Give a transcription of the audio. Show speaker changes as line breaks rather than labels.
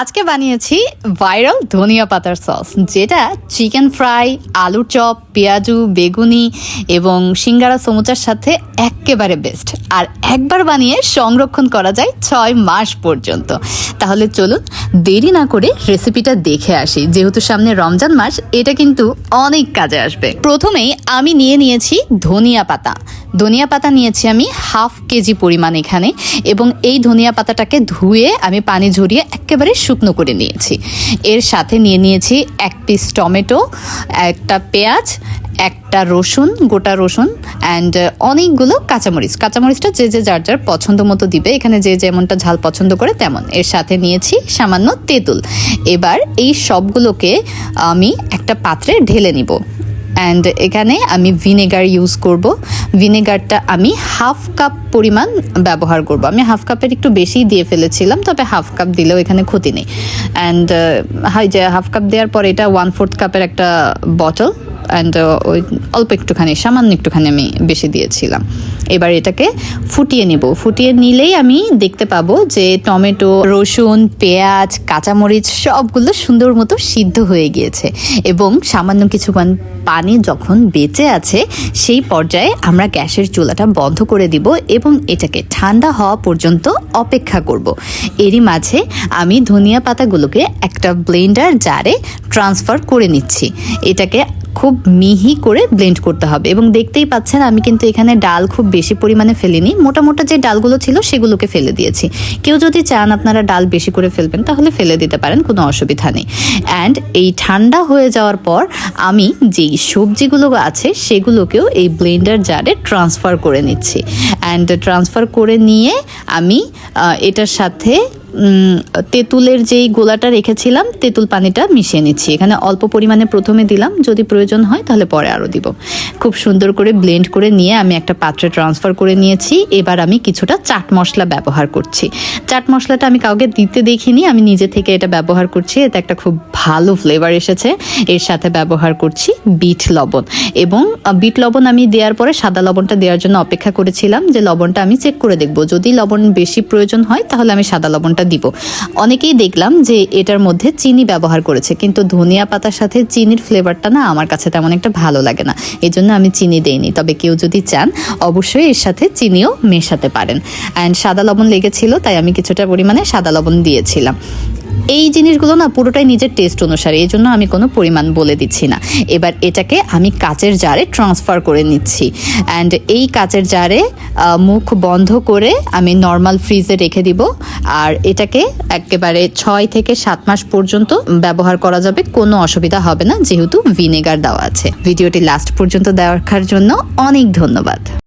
আজকে বানিয়েছি ভাইরাল ধনিয়া পাতার সস, যেটা চিকেন ফ্রাই, আলুর চপ, পেঁয়াজু, বেগুনি এবং সিঙ্গারা সমুচার সাথে একেবারে বেস্ট আর একবার বানিয়ে সংরক্ষণ করা যায় ছয় মাস পর্যন্ত। তাহলে চলুন দেরি না করে রেসিপিটা দেখে আসি। যেহেতু সামনে রমজান মাস, এটা কিন্তু অনেক কাজে আসবে। প্রথমেই আমি নিয়ে নিয়েছি ধনিয়া পাতা। ধনিয়া পাতা নিয়েছি আমি হাফ কেজি পরিমাণ এখানে এবং এই ধনিয়া পাতাটাকে ধুয়ে আমি পানি ঝরিয়ে একেবারে শুকনো করে নিয়েছি। এর সাথে নিয়ে নিয়েছি এক পিস টমেটো, একটা পেঁয়াজ, একটা রসুন, গোটা রসুন অ্যান্ড অনেকগুলো কাঁচামরিচ। কাঁচামরিচটা যে যে যার যার পছন্দ মতো দিবে। এখানে যে যেমনটা ঝাল পছন্দ করে তেমন। এর সাথে নিয়েছি সামান্য তেঁতুল। এবার এই সবগুলোকে আমি একটা পাত্রে ঢেলে নিব। অ্যান্ড এখানে আমি ভিনেগার ইউজ করব। ভিনেগারটা আমি হাফ কাপ পরিমাণ ব্যবহার করব। আমি হাফ কাপের একটু বেশি দিয়ে ফেলেছিলাম, তবে হাফ কাপ দিলেও এখানে ক্ষতি নেই। অ্যান্ড হাই যে হাফ কাপ দেওয়ার পর এটা ওয়ান ফোর্থ কাপের একটা বটল অ্যান্ড ওই অল্প একটুখানি, সামান্য একটুখানি আমি বেশি দিয়েছিলাম। এবার এটাকে ফুটিয়ে নেব। ফুটিয়ে নিলেই আমি দেখতে পাবো যে টমেটো, রসুন, পেঁয়াজ, কাঁচামরিচ সবগুলো সুন্দর মতো সিদ্ধ হয়ে গিয়েছে। এবং সামান্য কিছু পানি যখন বেঁচে আছে, সেই পর্যায়ে আমরা গ্যাসের চুলাটা বন্ধ করে দিব এবং এটাকে ঠান্ডা হওয়া পর্যন্ত অপেক্ষা করব। এরই মাঝে আমি ধনিয়া পাতাগুলোকে একটা ব্লেন্ডার জারে ট্রান্সফার করে নিচ্ছি। এটাকে খুব মিহি করে ব্লেন্ড করতে হবে। এবং দেখতেই পাচ্ছেন, আমি কিন্তু এখানে ডাল খুব বেশি পরিমাণে ফেলিনি। মোটা মোটা যে ডালগুলো ছিল, সেগুলোকে ফেলে দিয়েছি। কেউ যদি চান আপনারা ডাল বেশি করে ফেলবেন, তাহলে ফেলে দিতে পারেন, কোনো অসুবিধা নেই। অ্যান্ড এই ঠান্ডা হয়ে যাওয়ার পর, আমি যেই সবজিগুলো আছে, সেগুলোকেও এই ব্লেন্ডার জারে ট্রান্সফার করে নিচ্ছি। অ্যান্ড ট্রান্সফার করে নিয়ে আমি এটার সাথে তেঁতুলের যেই গোলাটা রেখেছিলাম, তেঁতুল পানিটা মিশিয়ে নিচ্ছি। এখানে অল্প পরিমাণে প্রথমে দিলাম, যদি প্রয়োজন হয় তাহলে পরে আরও দিব। খুব সুন্দর করে ব্লেন্ড করে নিয়ে আমি একটা পাত্রে ট্রান্সফার করে নিয়েছি। এবার আমি কিছুটা চাট মশলা ব্যবহার করছি। চাট মশলাটা আমি কাউকে দিতে দেখিনি, আমি নিজে থেকে এটা ব্যবহার করছি। এতে একটা খুব ভালো ফ্লেভার এসেছে। এর সাথে ব্যবহার করছি বিট লবণ। এবং বিট লবণ আমি দেওয়ার পরে সাদা লবণটা দেওয়ার জন্য অপেক্ষা করেছিলাম যে লবণটা আমি চেক করে দেখব। যদি লবণ বেশি প্রয়োজন হয় তাহলে আমি সাদা লবণটা দিব। অনেকেই দেখলাম যে এটার মধ্যে চিনি ব্যবহার করেছে, কিন্তু ধনিয়া পাতার সাথে চিনির ফ্লেভারটা না আমার কাছে তেমন একটা ভালো লাগে না। এই জন্য আমি চিনি দেইনি। তবে কেউ যদি চান, অবশ্যই এর সাথে চিনিও মেশাতে পারেন। অ্যান্ড সাদা লবণ লেগেছিল, তাই আমি কিছুটা পরিমাণে সাদা লবণ দিয়েছিলাম। এই জিনিসগুলো না পুরোটাই নিজের টেস্ট অনুসারে, এই জন্য আমি কোনো পরিমাণ বলে দিচ্ছি না। এবার এটাকে আমি কাচের জারে ট্রান্সফার করে নিচ্ছি। অ্যান্ড এই কাচের জারে মুখ বন্ধ করে আমি নর্মাল ফ্রিজে রেখে দিব। আর এটাকে একেবারে ছয় থেকে সাত মাস পর্যন্ত ব্যবহার করা যাবে, কোনো অসুবিধা হবে না, যেহেতু ভিনেগার দেওয়া আছে। ভিডিওটি লাস্ট পর্যন্ত দেখার জন্য অনেক ধন্যবাদ।